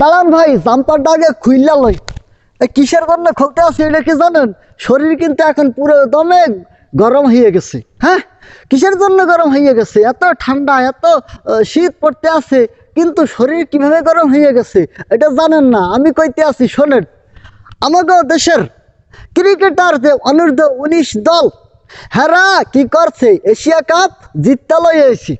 দাঁড়ান ভাই জাম্পারটা আগে খুইল্লা লই। কিসের জন্য খুলতে আছে এটা কি জানেন? শরীর কিন্তু এখন পুরো দমে গরম হয়ে গেছে। হ্যাঁ? কিসের জন্য গরম হয়ে গেছে? এত ঠান্ডা, এত শীত পড়তে আছে, কিন্তু শরীর কীভাবে গরম হয়ে গেছে? এটা জানেন না, আমি কইতে আছি, শোনেন। আমাকে দেশের ক্রিকেটার যে অনূর্ধ্ব উনিশ দল হ্যাঁ কি করছে? এশিয়া কাপ জিততে লয়ে এসি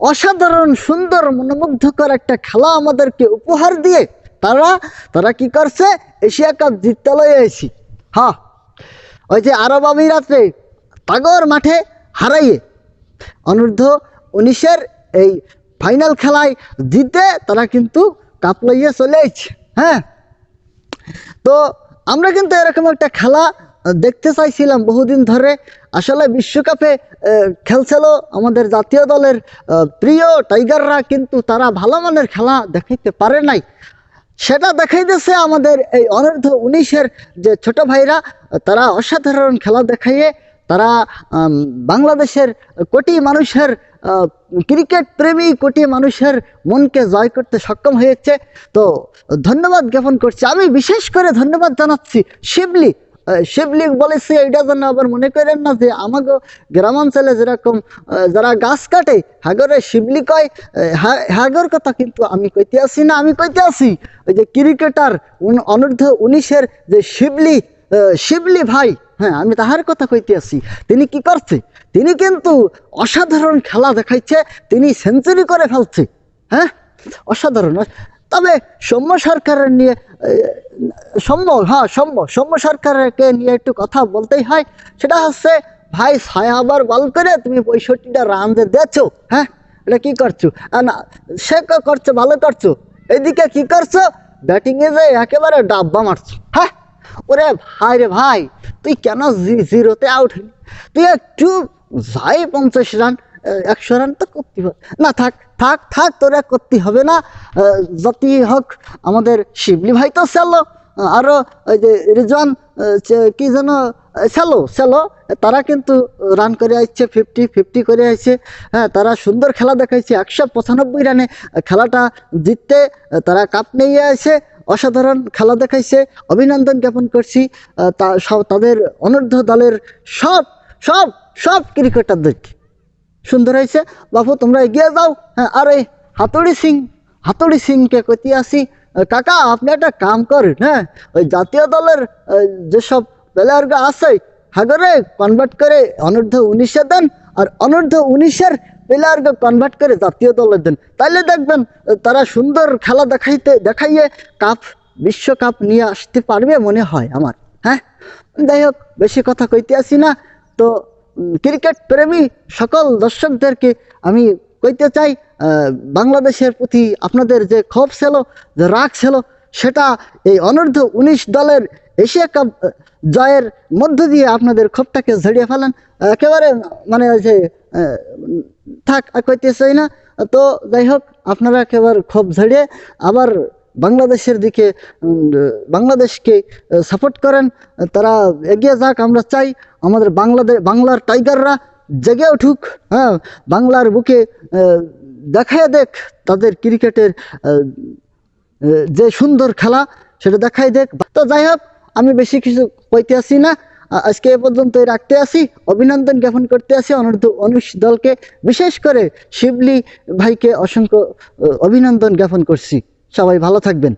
অসাধারণ, সুন্দর, মনোমুগ্ধকর একটা খেলা আমাদেরকে উপহার দিয়ে তারা তারা কি করছে? এশিয়া কাপ জিততে লয়ে এসি হ্যাঁ ওই যে আরব আমিরাতে পাগর মাঠে হারাইয়ে অনূর্ধ্ব উনিশের এই ফাইনাল খেলায় জিতে তারা কিন্তু কাপ লইয়ে চলে হ্যাঁ তো আমরা কিন্তু এরকম একটা খেলা দেখতে চাইছিলাম বহুদিন ধরে। আসলে বিশ্বকাপে খেলছিল আমাদের জাতীয় দলের প্রিয় টাইগাররা, কিন্তু তারা ভালো মানের খেলা দেখাইতে পারে নাই। সেটা দেখাইতেছে আমাদের এই অনূর্ধ্ব উনিশের যে ছোট ভাইরা, তারা অসাধারণ খেলা দেখাইয়ে তারা বাংলাদেশের কোটি মানুষের ক্রিকেট প্রেমী কোটি মানুষের মনকে জয় করতে সক্ষম হয়েছে। তো ধন্যবাদ জ্ঞাপন করছি। আমি বিশেষ করে ধন্যবাদ জানাচ্ছি শিবলি আহ, শিবলি বলেছে এইটা যেন আবার মনে করেন না যে আমাকে গ্রামাঞ্চলে যেরকম যারা গাছ কাটে হাগরে শিবলি কয় আহ, হা- হাগর কথা কিন্তু আমি কইতে আসি না আমি কইতে আসি ওই যে ক্রিকেটার অনূর্ধ্ব উনিশের যে শিবলি শিবলি ভাই হ্যাঁ আমি তাহার কথা কইতে আছি তিনি কি করছে তিনি কিন্তু অসাধারণ খেলা দেখাইছে তিনি সেঞ্চুরি করে ফেলছে হ্যাঁ অসাধারণ তবে সৌম্য সরকারের নিয়ে সৌম্য হ্যাঁ সৌম্য সৌম্য সরকারকে নিয়ে একটু কথা বলতেই হয়। সেটা হচ্ছে, ভাই ছয় আবার বল করে তুমি পঁয়ষট্টিটা রান যে দিয়েছ হ্যাঁ? এটা কি করছ? না, সে করছে, ভালো করছ। এদিকে কি করছ? ব্যাটিংয়ে যে একেবারে ডাব্বা মারছো হ্যাঁ? ওরে ভাই রে ভাই, তুই কেন জি- জিরোতে আউট হলি? তুই একটু যাই পঞ্চাশ রান একশো রান তো করতে হবে। না, থাক থাক থাক, তোরা করতে হবে না। যতই হোক, আমাদের শিবলি ভাই তো সেলো আরও ওই যে যে- কি যেন সেলো সেলো তারা কিন্তু রান করে আসছে ফিফটি ফিফটি করে আসছে। হ্যাঁ তারা সুন্দর খেলা দেখাইছে, একশো পঁচানব্বই রানে খেলাটা জিততে তারা কাপ নিয়ে আসে, অসাধারণ খেলা দেখাইছে, অভিনন্দন জ্ঞাপন করছি তা, সব, তাদের অনূর্ধ্ব দলের সব সব সব ক্রিকেটারদেরকে সুন্দর হয়েছে। বাবু তোমরা এগিয়ে যাও। হ্যাঁ আর এই হাতুড়ি সিং, হাতুড়ি সিংকে কইতে আসি কাকা, আপনি একটা কাম করেন হ্যাঁ? ওই জাতীয় দলের যেসব প্লেয়াররা আছে হাগরে কনভার্ট করে অনূর্ধ্ব উনিশে দেন, আর অনূর্ধ্ব উনিশের প্লেয়ারকে কনভার্ট করে জাতীয় দলে দেন। তাইলে দেখবেন তারা সুন্দর খেলা দেখাইতে, দেখাইয়ে কাপ বিশ্বকাপ নিয়ে আসতে পারবে মনে হয় আমার হ্যাঁ? যাই হোক, বেশি কথা কইতে আসি না। তো ক্রিকেট প্রেমী সকল দর্শকদেরকে আমি কইতে চাই বাংলাদেশের প্রতি আপনাদের যে ক্ষোভ ছিল, যে রাগ ছিল, সেটা এই অনূর্ধ্ব উনিশ দলের এশিয়া কাপ জয়ের মধ্য দিয়ে আপনাদের ক্ষোভটাকে ঝরিয়ে ফেলেন। একেবারে মানে যে থাক কইতে চাই না। তো যাই হোক, আপনারা একেবারে ক্ষোভ ঝরিয়ে আবার বাংলাদেশের দিকে বাংলাদেশকে সাপোর্ট করেন। তারা এগিয়ে যাক, আমরা চাই। আমাদের বাংলাদেশ বাংলার টাইগাররা জেগে উঠুক হ্যাঁ বাংলার বুকে দেখায় দেখ তাদের ক্রিকেটের যে সুন্দর খেলা সেটা দেখাই দেখ। তো যাই হোক, আমি বেশি কিছু কইতে আসি না। আজকে এ পর্যন্ত রাখতে আসি। অভিনন্দন জ্ঞাপন করতে আসি অনূর্ধ্ব উনিশ দলকে। বিশেষ করে শিবলি ভাইকে অসংখ্য অভিনন্দন জ্ঞাপন করছি। সবাই ভালো থাকবেন।